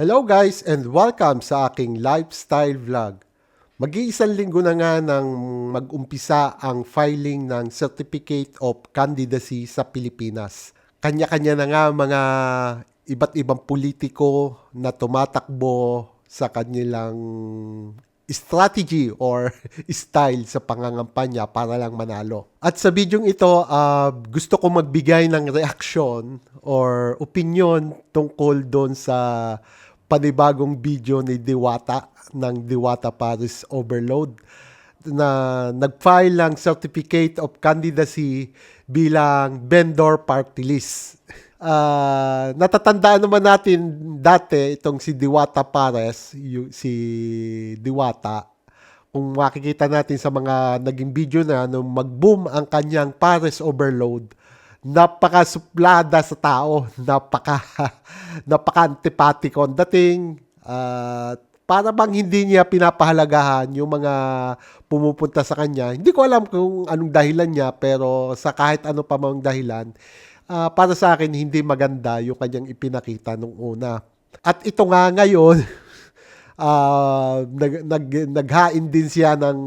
Hello guys and welcome sa aking lifestyle vlog. Mag-iisang linggo na nga nang mag-umpisa ang filing ng Certificate of Candidacy sa Pilipinas. Kanya-kanya na nga mga iba't ibang politiko na tumatakbo sa kanilang strategy or style sa pangangampanya para lang manalo. At sa bidyong ito, ah, gusto ko magbigay ng reaksyon or opinion tungkol doon sa panibagong video ni Diwata ng Diwata Paris Overload na nag-file ng Certificate of Candidacy bilang vendor party list. Ah, natatandaan naman natin dati itong si Diwata Pares, si Diwata, kung makikita natin sa mga naging video na nung mag-boom ang kanyang Pares Overload, napaka-suplada sa tao, napaka napaka-antipatiko ang dating, at para bang hindi niya pinapahalagahan yung mga pumupunta sa kanya. Hindi ko alam kung anong dahilan niya, pero sa kahit ano pa mang dahilan, ah, para sa akin hindi maganda yung kanyang ipinakita nung una. At ito nga ngayon, ah, nag, nag, naghain din siya ng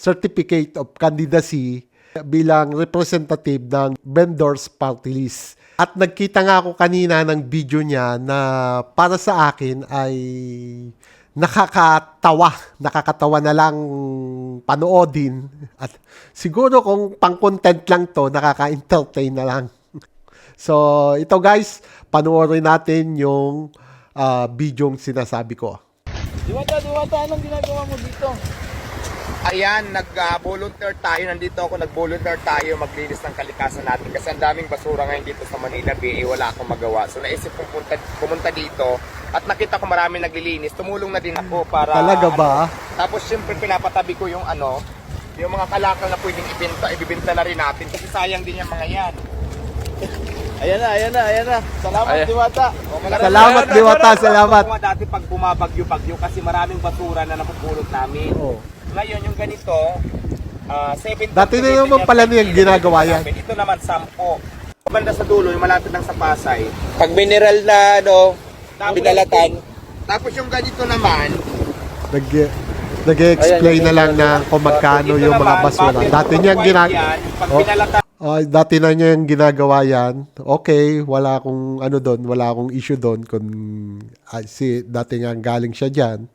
Certificate of Candidacy bilang representative ng vendors party list. At nagkita nga ako kanina ng video niya na para sa akin ay nakakatawa. Nakakatawa na lang panoodin. At siguro kung pang-content lang to, nakaka-entertain na lang. So, ito guys, panoorin natin yung uh, bidyong sinasabi ko. Diwata, diwata, anong ginagawa mo dito? Ayan, nag-volunteer tayo. Nandito ako, nag-volunteer tayo maglinis ng kalikasan natin. Kasi ang daming basura ngayon dito sa Manila Bay, eh, wala akong magawa. So naisip kong pumunta, pumunta dito at nakita ko marami naglilinis. Tumulong na din ako para... Talaga ba? Ano, tapos syempre pinapatabi ko yung ano, yung mga kalakal na pwedeng ibenta, ibibenta na rin natin. Kasi sayang din yung mga yan. Ayan na, ayan na, ayan na. Salamat, Ayan. diwata. O, maraming- Salamat, Diwata, salamat. Ako nga dati pag bumabagyo-bagyo kasi maraming basura na napupulot namin. Oh. Ngayon, yung ganito, ah 7 Dati na naman pala niyang ginagawa yan. Ito naman, 10. Banda sa dulo, yung malapit lang sa Pasay. Pag mineral na, ano, binalatan. Tapos yung ganito naman, Nag, nag-explain na lang na kung magkano yung mga naman, basura. bakit Dati niyang ginagawa. yan, Pag Oh. binalatan, Ah, dati na niya yung ginagawa yan. Okay, wala akong ano doon, wala akong issue doon kung ah, si dati nga galing siya diyan.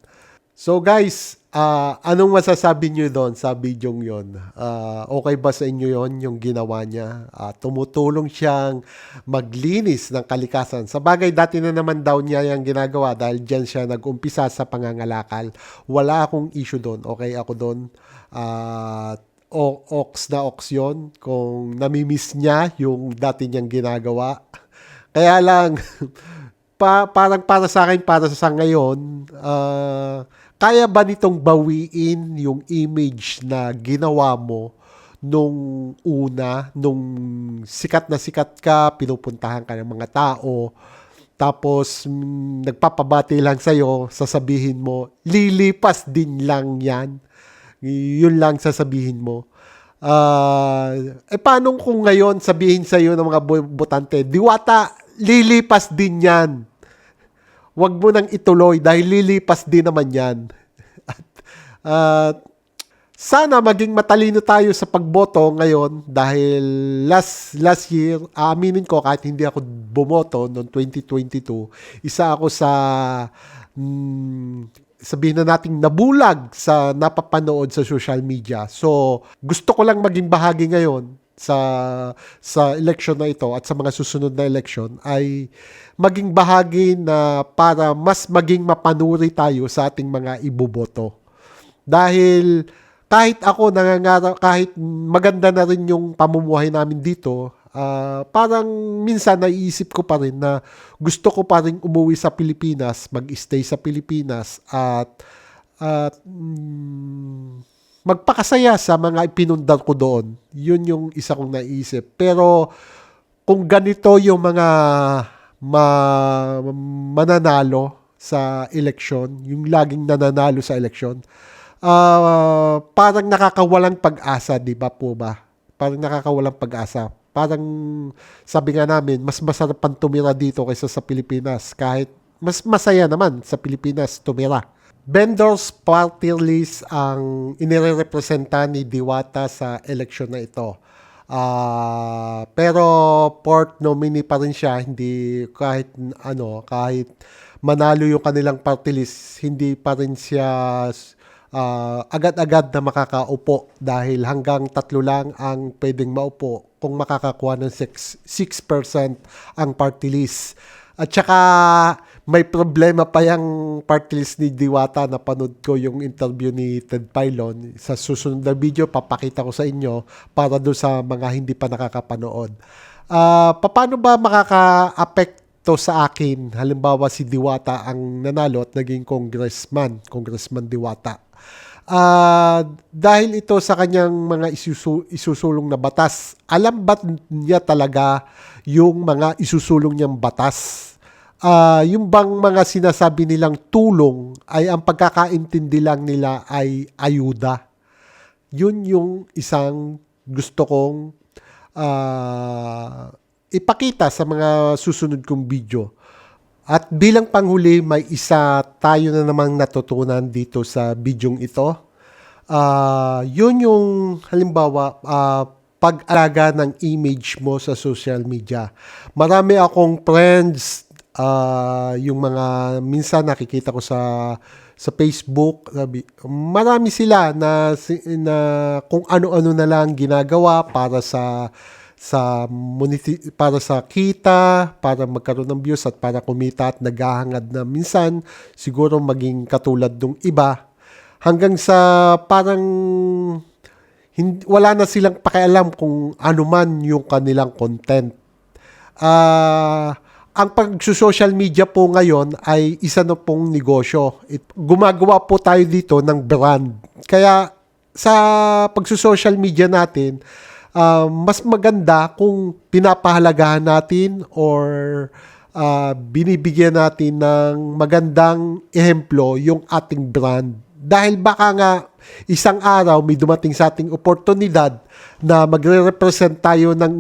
So guys, ah, anong masasabi niyo doon sa bidyong 'yon? Ah, okay ba sa inyo 'yon yung ginawa niya? Ah, tumutulong siyang maglinis ng kalikasan. Sa bagay dati na naman daw niya yung ginagawa dahil diyan siya nag-umpisa sa pangangalakal. Wala akong issue doon. Okay ako doon. Ah, o ox na ox yun kung namimiss niya yung dati niyang ginagawa. Kaya lang, pa, parang para sa akin, para sa ngayon, ah, kaya ba nitong bawiin yung image na ginawa mo nung una, nung sikat na sikat ka, pinupuntahan ka ng mga tao, tapos mm, nagpapabati lang sa'yo, sasabihin mo, lilipas din lang yan. Yun lang sasabihin mo. Ah, eh paano kung ngayon sabihin sa iyo ng mga botante, diwata, lilipas din 'yan. Huwag mo nang ituloy dahil lilipas din naman 'yan. At ah, sana maging matalino tayo sa pagboto ngayon dahil last last year, aaminin ko kahit hindi ako bumoto noong 2022, isa ako sa mm, sabihin na nating nabulag sa napapanood sa social media. So, gusto ko lang maging bahagi ngayon sa sa election na ito at sa mga susunod na election ay maging bahagi na para mas maging mapanuri tayo sa ating mga iboboto. Dahil kahit ako nangangarap, kahit maganda na rin yung pamumuhay namin dito, ah, parang minsan naiisip ko pa rin na gusto ko pa rin umuwi sa Pilipinas, mag-stay sa Pilipinas at at mm, magpakasaya sa mga ipinundar ko doon. Yun yung isa kong naisip. Pero kung ganito yung mga ma- mananalo sa election, yung laging nananalo sa election, ah parang nakakawalang pag-asa, di ba po ba? Parang nakakawalang pag-asa. Parang sabi nga namin, mas masarap pang tumira dito kaysa sa Pilipinas kahit mas masaya naman sa Pilipinas tumira. Vendors party list ang inirepresenta ni Diwata sa eleksyon na ito. Ah, pero port nominee pa rin siya, hindi kahit ano, kahit manalo yung kanilang party list, hindi pa rin siya ah, agad-agad na makakaupo dahil hanggang tatlo lang ang pwedeng maupo kung makakakuha ng 6%, 6% ang party list. At saka may problema pa yung party list ni Diwata na panood ko yung interview ni Ted Pilon. Sa susunod na video, papakita ko sa inyo para doon sa mga hindi pa nakakapanood. Ah, paano ba makaka-apekto sa akin? Halimbawa si Diwata ang nanalo at naging congressman, congressman Diwata. Ah, dahil ito sa kanyang mga isusu- isusulong na batas, alam ba niya talaga yung mga isusulong niyang batas? Ah, yung bang mga sinasabi nilang tulong ay ang pagkakaintindi lang nila ay ayuda. Yun yung isang gusto kong ah, ipakita sa mga susunod kong video. At bilang panghuli, may isa tayo na namang natutunan dito sa bidyong ito. Ah, yun yung halimbawa ah, pag-alaga ng image mo sa social media. Marami akong friends, ah, yung mga minsan nakikita ko sa sa Facebook, sabi, marami sila na na kung ano-ano na lang ginagawa para sa sa moneti- para sa kita, para magkaroon ng views at para kumita at naghahangad na minsan siguro maging katulad ng iba hanggang sa parang hindi, wala na silang pakialam kung ano man yung kanilang content. Ah, ang pag-social media po ngayon ay isa na pong negosyo. It, gumagawa po tayo dito ng brand. Kaya sa pag-social media natin, ah, mas maganda kung pinapahalagahan natin or ah, binibigyan natin ng magandang ehemplo yung ating brand. Dahil baka nga isang araw may dumating sa ating oportunidad na magre-represent tayo ng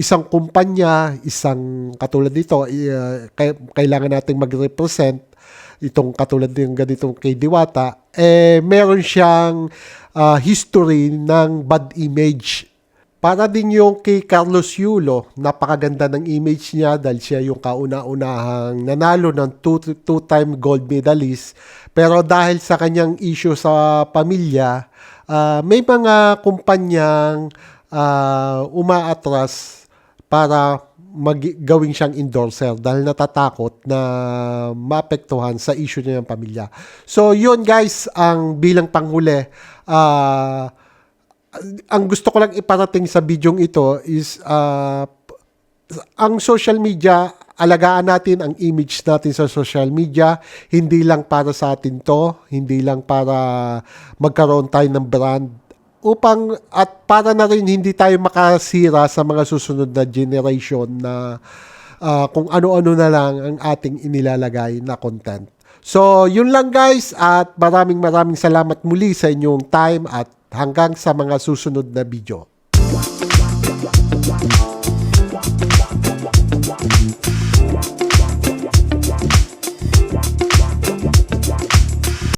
isang kumpanya, isang katulad dito, i- uh, kailangan nating magre-represent itong katulad ng ganitong kay Diwata, eh meron siyang ah, history ng bad image. Para din yung kay Carlos Yulo, napakaganda ng image niya dahil siya yung kauna-unahang nanalo ng two, two-time gold medalist. Pero dahil sa kanyang issue sa pamilya, ah, may mga kumpanyang ah, umaatras para mag gawing siyang endorser dahil natatakot na maapektuhan sa issue niya ng pamilya. So yun guys, ang bilang panghuli, ah ang gusto ko lang iparating sa bidyong ito is ah, ang social media, alagaan natin ang image natin sa social media, hindi lang para sa atin to, hindi lang para magkaroon tayo ng brand, upang at para na rin hindi tayo makasira sa mga susunod na generation na ah, kung ano-ano na lang ang ating inilalagay na content. So, yun lang guys at maraming maraming salamat muli sa inyong time at hanggang sa mga susunod na video.